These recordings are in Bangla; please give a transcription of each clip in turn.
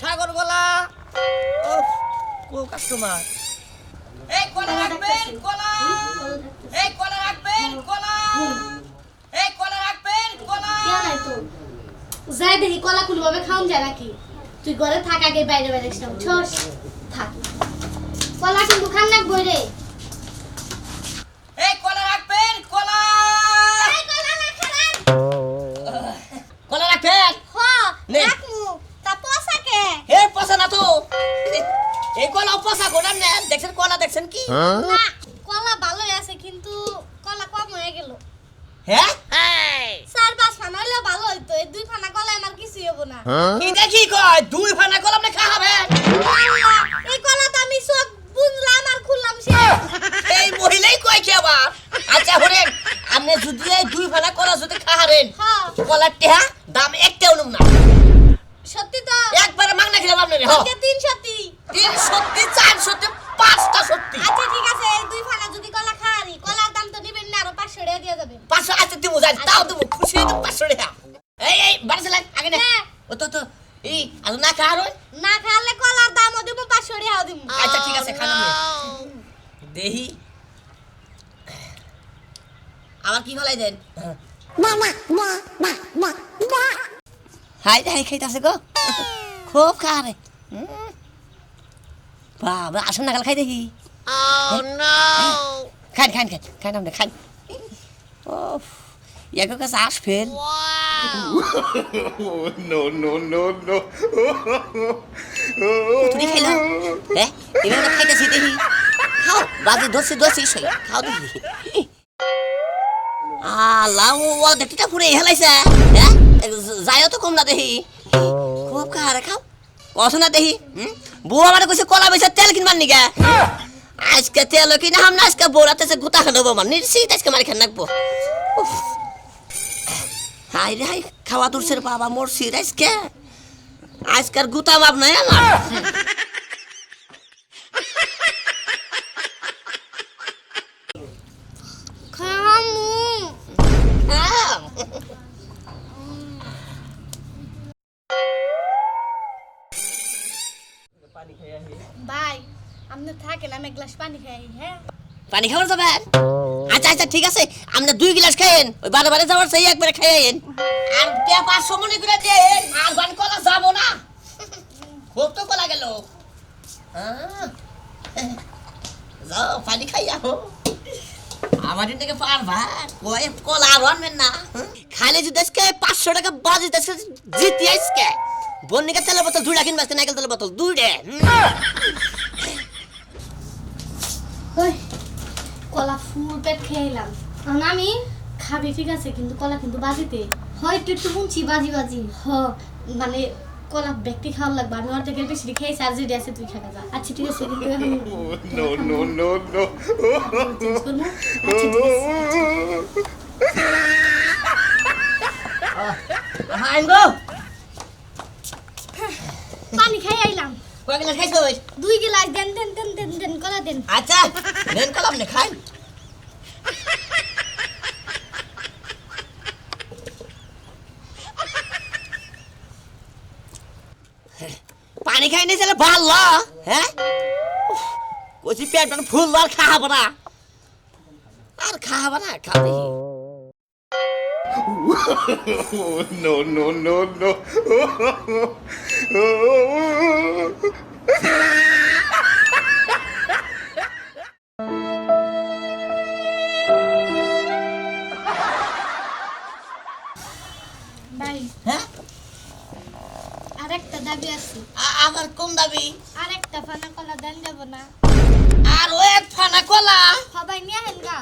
সাগর বলা। ও কাস্টমার এই কলা রাখবেন, কলা। এই কলা রাখবেন, কলা। এই কলা রাখবেন, কলা। নাই তো। যাই দেখি কলা কুলভাবে খাওন যায় নাকি? তুই ঘরে থাক আগে, বাইরে বাইরে ছস, থাক। কলা কিন্তু খান না বই রে কলা পচা গোদাম নেন দেখছেন কলা দেখছেন কি? না কলা ভালোই আছে কিন্তু কলা কম হয়ে গেল। হ্যাঁ চার পাঁচ ফানা হইলে ভালো হইতো এই দুই ফানা কলা আমার কিছুই হব না। কি দেখি কয়? দুই ফানা কলম নে খাবেন এই কলা তো আমি সব বুঝলাম আর খুললাম সে। এই মহিলাই কয় কি আবার? আচ্ছা হরেন আপনি যদি এই দুই ফানা কলা যদি খাহারেন হ্যাঁ কলার টেহা দাম একটাও না। সত্যি তো? একবারে মাগনা খেলাম আপনি হ। আজকে তিন সত্যি। তিন সত্যি চার সত্যি পাঁচটা সত্যি। আচ্ছা ঠিক আছে এই দুই ফানা যদি কলা খাওয়ারি কলার দাম তো নিবেন না আরও পাঁচশো টাকা দিয়ে যাবেন পাঁচশো আচ্ছা দিব যাই তাও দেবো খুশি হয়ে পাঁচশো টাকা। এই এই বাড়ি চালাই আগে নে হ্যাঁ। ও তো তো এই আর না খাওয়ার না খাওয়ালে কলার দামও দিব পাঁচশো টাকাও দিব। আচ্ছা ঠিক আছে খানা দেহি। আবার কি ফলাই দেন? হাই হাই খাইতেছে গো। খুব খারে বাবা আসুন নাগাল খাই দেখি। খান খান খান খান আমরা খান ও ইয়াকে কাছে আসবেন Oh, no, no, no, no. তুমি খাইলা? হ্যাঁ? এভাবে খাইতেছি দেখি। খাও বাজে ধরছি ধরছি সই। খাও দেখি। আল্লাহ ও ও দেখতে পুরে হেলাইছে হ্যাঁ? যায়ও তো কম না দেখি। খুব খারে খাও। কছ না দেখি হুম? বউ আমার কইছে কলা বেচে তেল কিনবার নিগা আজকে তেল কিনা হাম না আজকে বউরাতে সে গুতা খানো আমার নিশ্চিত আজকে মারি খান রাখব উফ। হাই রে হাই খাওয়া দূরছের বাবা মরছি রে আজকে আজকার গুতা মাপ নাই আমার খামু আপনি থাকেন পানি খাই হ্যাঁ? পানি খাবার যাবেন আচ্ছা আচ্ছা ঠিক আছে আপনি দুই গ্লাস খাইয়েন, ওই বারে বারে যাওয়ার সেই একবারে খাইয়েন। আর কে পাঁচশো মনে করে দেন আর বান কলা যাব না? খুব তো কলা গেল। যাও, পানি খাই আহো। আমাদের থেকে পারবা কয় কলা আর আনবেন না। খালি যদি আজকে পাঁচশো টাকা বাজি, আজকে জিতি আজকে। বন্নিকা তেলের বোতল দুইটা কিনবে আজকে নাইকেল তেলের বোতল দুইটা। কলা ফুল পেট এখন আমি খাবি ঠিক আছে কিন্তু কলা কিন্তু বাজিতে। হয় একটু একটু শুনছি বাজি বাজি। হ মানে কলা ব্যক্তি খাওয়ার লাগবে আমি অর্ধেক বেশি খেয়েছি আর যেটা আছে তুই খাবে যা। আচ্ছা ঠিক আছে কিন্তু এখন গো। পানি খাই আইলাম। কয় গ্লাস খাইছো দুই গিলাস দেন দেন। দেন দেন দেন কলা দেন আচ্ছা নেন কলাম নে খাই পানি খাই নিয়ে চলে ভালো হ্যাঁ কচি পেট মানে ফুল আর খাব না আর খাব না খাবি Oh, no, no, no, no. ভাই। হ্যাঁ? আরেকটা দাবি আছে। কোন দাবি? আরেকটা ফানা কলা দেন যাব না। আর ও এক ফানা কলা? সবাই নিয়ে হেন গা।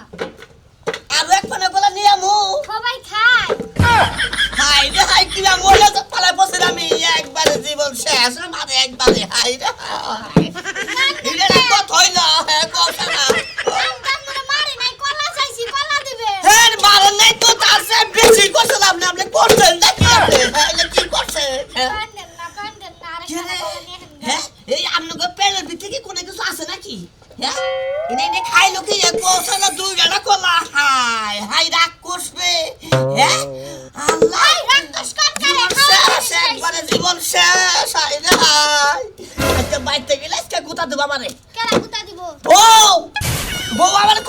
আর এক ফানা কলা নিয়ে আমু? সবাই খায়। হাই রে হাই কি মরে তো পালায় বসে আমি। একবারে জীবন শেষ আমার একবারে হাই রে বাড়িতে কি কোনো কিছু আছে নাকি? হ্যাঁ? খাইলো কি কৌশল দুই বেলা কলা হাই হাই রাগ করবে হ্যাঁ? বাইতে গেলে আজকে গুতা দেবো আমারে। কেন গুতা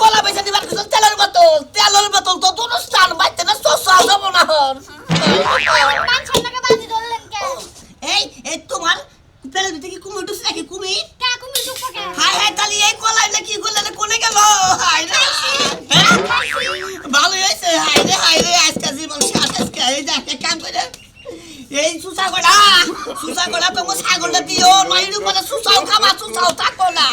কলা বেছে দিবার তেলের বোতল তেলের বোতল তো দুটো স্থান বাইতে না সসা যাব না হন এই আজকে জীবন শেষ আজকে এই যে একটা কাম করে। এই সুসা গড়া সুসা গড়া তোমার ছাগল দিও নইরু বলে সুসাও খাবা, সুসাও থাকো না।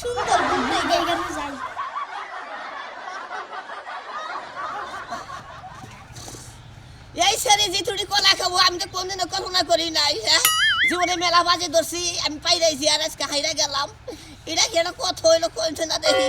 সুন্দর ঘুরতে এখানে যাই? এই সারি যে তুমি কলা খাব, আমি তো কোনদিনও কল্পনা করি নাই হ্যাঁ? জীবনে মেলা বাজে ধরছি, আমি পাইরাইছি আর আজকে হাইরা গেলাম। এটা কেন কত হইল কোনটা দেখি?